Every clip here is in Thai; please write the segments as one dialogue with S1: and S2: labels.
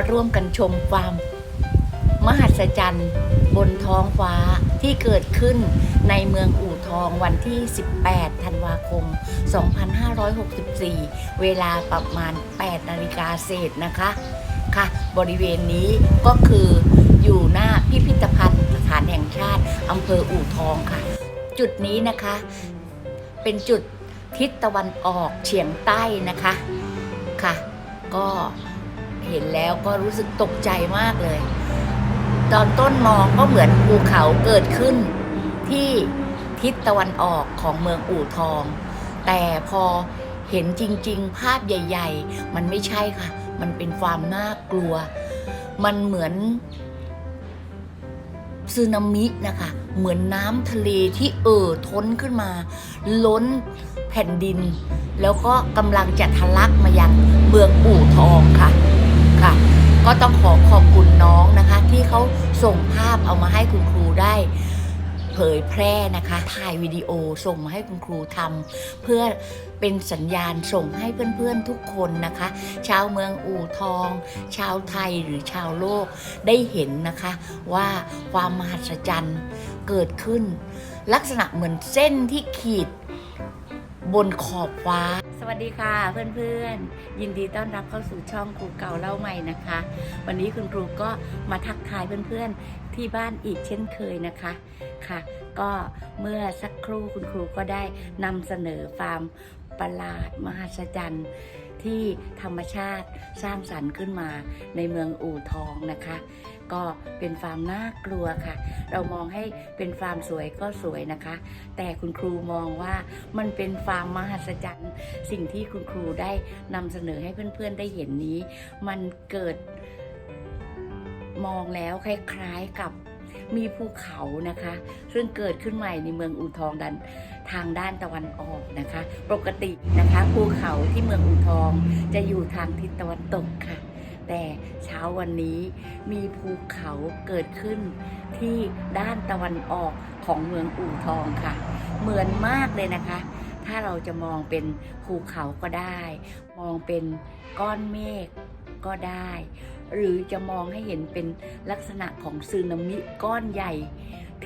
S1: มาร่วมกันชมความมหัศจรรย์ บนท้องฟ้าที่เกิดขึ้นในเมืองอู่ทองวันที่ 18 ธันวาคม 2564 เวลาประมาณ 8 นาฬิกาเศษนะคะ ค่ะ บริเวณนี้ก็คืออยู่หน้าพิพิธภัณฑ์สถานแห่งชาติอำเภออู่ทองค่ะ จุดนี้นะคะ เป็นจุดทิศตะวันออกเฉียงใต้นะคะ ค่ะ ก็ เห็นแล้วก็รู้สึกตกใจมากเลย ตอนต้นมองก็เหมือนภูเขาเกิดขึ้นที่ทิศตะวันออกของเมืองอู่ทอง แต่พอเห็นจริง ๆ ภาพใหญ่ ๆ มันไม่ใช่ค่ะ มันเป็นความน่ากลัว มันเหมือนสึนามินะคะ เหมือนน้ำทะเลที่เอ่อท้นขึ้นมา ล้นแผ่นดิน แล้วก็กำลังจะทะลักมายังเมืองอู่ทอง ต้องขอขอบคุณน้องนะคะ ที่เขาส่งภาพเอามาให้คุณครูได้ เผยแพร่นะคะถ่ายวิดีโอส่งมาให้คุณครูทำเพื่อเป็นสัญญาณส่งให้เพื่อนๆทุกคนนะคะ ชาวเมืองอู่ทอง ชาวไทยหรือชาวโลกได้เห็นนะคะว่าความมหัศจรรย์เกิดขึ้น ลักษณะเหมือนเส้นที่ขีด บนขอบฟ้า สวัสดีค่ะเพื่อนๆ ยินดีต้อนรับเข้าสู่ช่องครูเก่าเล่าใหม่นะคะ วันนี้คุณครูก็มาทักทายเพื่อนๆที่บ้านอีกเช่นเคยนะคะค่ะ ก็เมื่อสักครู่คุณครูก็ได้นำเสนอฟาร์มประหลาดมหัศจรรย์ ที่ธรรมชาติสร้างสรรค์ขึ้นมาในเมืองอู่ทองนะคะ ก็เป็นฟาร์มน่ากลัวค่ะ เรามองให้เป็นฟาร์มสวยก็สวยนะคะ แต่คุณครูมองว่ามันเป็นฟาร์มมหัศจรรย์ สิ่งที่คุณครูได้นำเสนอให้เพื่อนๆได้เห็นนี้ มันเกิดมองแล้วคล้ายๆกับ มีภูเขานะคะ ซึ่งเกิดขึ้นใหม่ในเมืองอูทองดันทางด้านตะวันออกนะคะ ปกตินะคะภูเขาที่เมืองอูทองจะอยู่ทางทิศตะวันตกค่ะ แต่เช้าวันนี้มีภูเขาเกิดขึ้นที่ด้านตะวันออกของเมืองอู่ทองค่ะ เหมือนมากเลยนะคะ ถ้าเราจะมองเป็นภูเขาก็ได้ มองเป็นก้อนเมฆก็ได้ หรือจะมองให้เห็นเป็นลักษณะของซึนามิก้อนใหญ่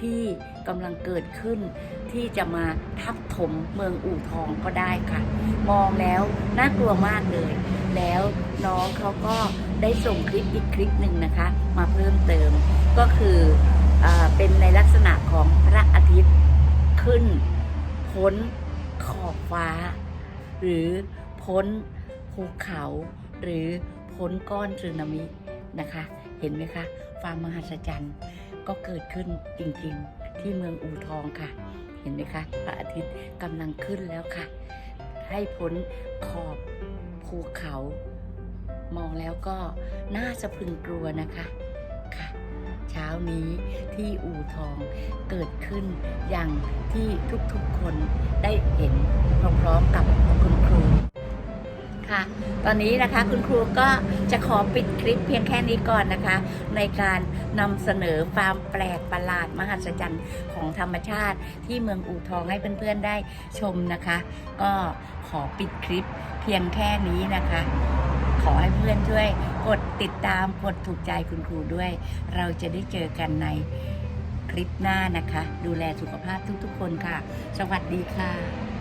S1: ที่กำลังเกิดขึ้น ที่จะมาทับถมเมืองอู่ทองก็ได้ค่ะ มองแล้วน่ากลัวมากเลย แล้วน้องเขาก็ได้ส่งคลิปอีกคลิปหนึ่งนะคะ มาเพิ่มเติมก็คืออเป็นในลักษณะของพระอาทิตย์ขึ้นพ้นขอบฟ้า หรือพ้นภูเขาหรือ พ้นก้อนสึนามินะคะ เห็นไหมคะความมหัศจรรย์ก็เกิดขึ้นจริงๆที่เมืองอู่ทองค่ะ เห็นไหมคะพระอาทิตย์กำลังขึ้นแล้วค่ะ ให้พ้นขอบภูเขา มองแล้วก็น่าสะพึงกลัวนะคะค่ะ เช้านี้ที่อู่ทองเกิดขึ้นอย่างที่ทุกๆคนได้เห็นพร้อมๆกับคุณครู ตอนนี้นะคะคุณครูก็จะขอปิดคลิปเพียงแค่นี้ก่อนนะคะ ในการนำเสนอฟามแปลกประหลาดมหัศจรรย์ของธรรมชาติที่เมืองอู่ทองให้เพื่อนๆได้ชมนะคะ ก็ขอปิดคลิปเพียงแค่นี้นะคะ ขอให้เพื่อนช่วยกดติดตามกดถูกใจคุณครูด้วย เราจะได้เจอกันในคลิปหน้านะคะ ดูแลสุขภาพทุกๆคนค่ะ สวัสดีค่ะ